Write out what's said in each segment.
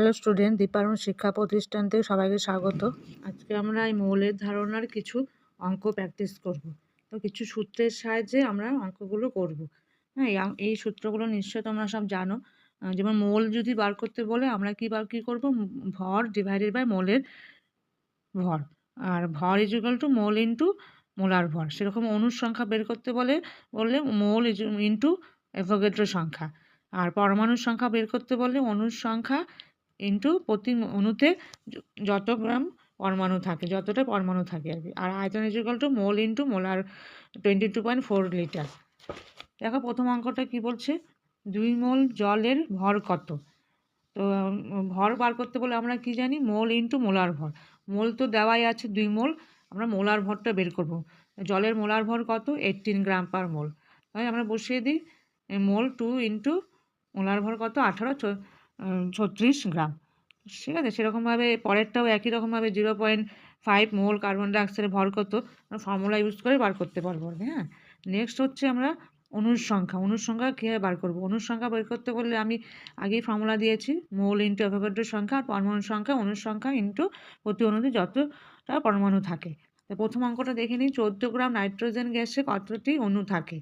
Hello student দীপারণ শিক্ষা প্রতিষ্ঠান থেকে সবাইকে স্বাগত আজকে আমরা এই মৌলের ধারণার কিছু অঙ্ক প্র্যাকটিস করব তো কিছু সূত্রের সাহায্যে আমরা অঙ্কগুলো করব হ্যাঁ এই সূত্রগুলো নিশ্চয় তোমরা সব জানো যেমন মোল যদি বার করতে বলে আমরা কি বার কী করব ভর ডিভাইডেড বাই মোলের ভর আর ভর equal to mole into molar ভর সেরকম অনুর সংখ্যা বের করতে বলে বললে মোল ইন্টু অ্যাভোগেড্রো সংখ্যা আর পরমাণুর সংখ্যা বের করতে বললে অনুর সংখ্যা ইন্টু প্রতি অণুতে যত গ্রাম পরমাণু থাকে, যতটা পরমাণু থাকে আর কি। আর আয়তন equal to mole into molar twenty two point four litre দেখো প্রথম অঙ্কটা কি বলছে? দুই মোল জলের ভর কত? তো ভর বার করতে বলে আমরা কি জানি? মোল ইন্টু মোলার ভর। মোল তো দেওয়াই আছে দুই মোল, আমরা মোলার ভরটা বের করব। জলের মোলার ভর কত? এইটিন গ্রাম পার মোল তাই আমরা বসিয়ে দিই মোল টু ইন্টু মোলার ভর কত? আঠারো ছত্রিশ গ্রাম। ঠিক আছে, সেরকমভাবে পরেরটাও একই রকমভাবে zero point five mole carbon ডাইঅক্সাইডের ভর কত ফর্মুলা ইউজ করে বার করতে পারব হ্যাঁ। নেক্সট হচ্ছে আমরা অনুর সংখ্যা অনুর সংখ্যা কীভাবে বার করব? অনুর সংখ্যা বের করতে বললে আমি আগেই ফর্মুলা দিয়েছি, মোল ইন্টু অ্যাভোগাড্রোর সংখ্যা আর পরমাণুর সংখ্যা, অনুর সংখ্যা ইন্টু প্রতি অণুতে যতটা পরমাণু থাকে। তো প্রথম অঙ্কটা দেখে নিই, চোদ্দ গ্রাম নাইট্রোজেন গ্যাসে কতটি অণু থাকে?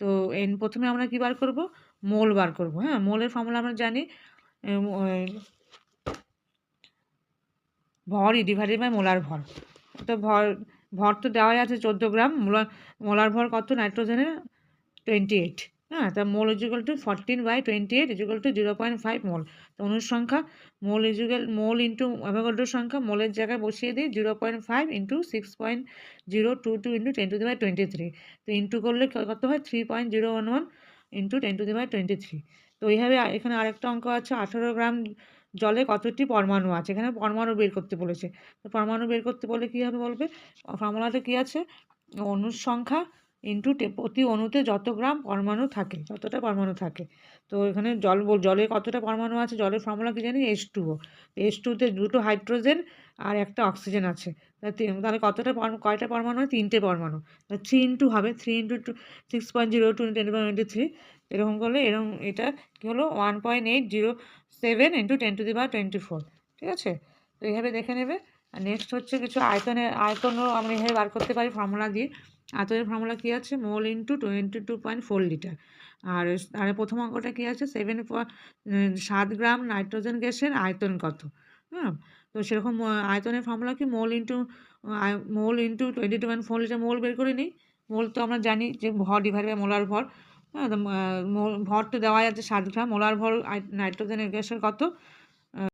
তো এন প্রথমে আমরা কী বার করব? মোল বার করব হ্যাঁ মোলের ফর্মুলা আমরা জানি ভর ডিভাইডেড বাই মোলার ভর। তো ভর ভর তো দেওয়াই আছে চোদ্দ গ্রাম মোলার মোলার ভর কত? নাইট্রোজেনের টোয়েন্টি এইট হ্যাঁ তা mole equal to fourteen by twenty eight equal to zero point five mole. তো অনুর সংখ্যা মোল ইজুগাল মোল ইন্টু অ্যাভোগাড্রোর সংখ্যা মোলের জায়গায় বসিয়ে দিই zero point five into six point zero two two into ten to the by twenty three তো ইন্টু করলে কত হয়? Three point zero one one into ten to the by twenty three তো এইভাবে এখানে আরেকটা অঙ্ক আছে, আঠেরো গ্রাম জলে কতটি পরমাণু আছে? এখানে পরমাণু বের করতে বলেছে। তো পরমাণু বের করতে বলে কী হবে বলবে? ফর্মুলাতে কী আছে? অণুর সংখ্যা ইন্টু প্রতি অণুতে যত গ্রাম পরমাণু থাকে, যতটা পরমাণু থাকে। তো এখানে জল জলে কতটা পরমাণু আছে, জলের ফর্মুলা কি জানি? এইচ টুও এইচ টুতে দুটো হাইড্রোজেন আর একটা অক্সিজেন আছে। তাহলে কতটা কয়টা পরমাণু হয়? তিনটে পরমাণু। থ্রি ইন্টু হবে three into two six point zero two ten twenty three এরকম করলে এরকম এটা কী হলো? One point eight zero seven into ten to the power twenty four ঠিক আছে? তো এইভাবে দেখে নেবে। আর নেক্সট হচ্ছে কিছু আয়তনের আয়তনও আমরা এভাবে বার করতে পারি ফর্মুলা দিয়ে। আয়তনের ফর্মুলা কী আছে? Mole into twenty two point four litre. আর আর প্রথম অঙ্কটা কী আছে? সেভেন সাত গ্রাম নাইট্রোজেন গ্যাসের আয়তন কত? হ্যাঁ তো সেরকম আয়তনের ফর্মুলা কি? Mole into mole into twenty two point four litre mole বের করে নিই। মোল তো আমরা জানি যে ভর ডিভাইড বাই মোলার ভর। হ্যাঁ মোল ভর তো দেওয়াই আছে সাত গ্রাম। মোলার ভর নাইট্রোজেনের গ্যাসের কত?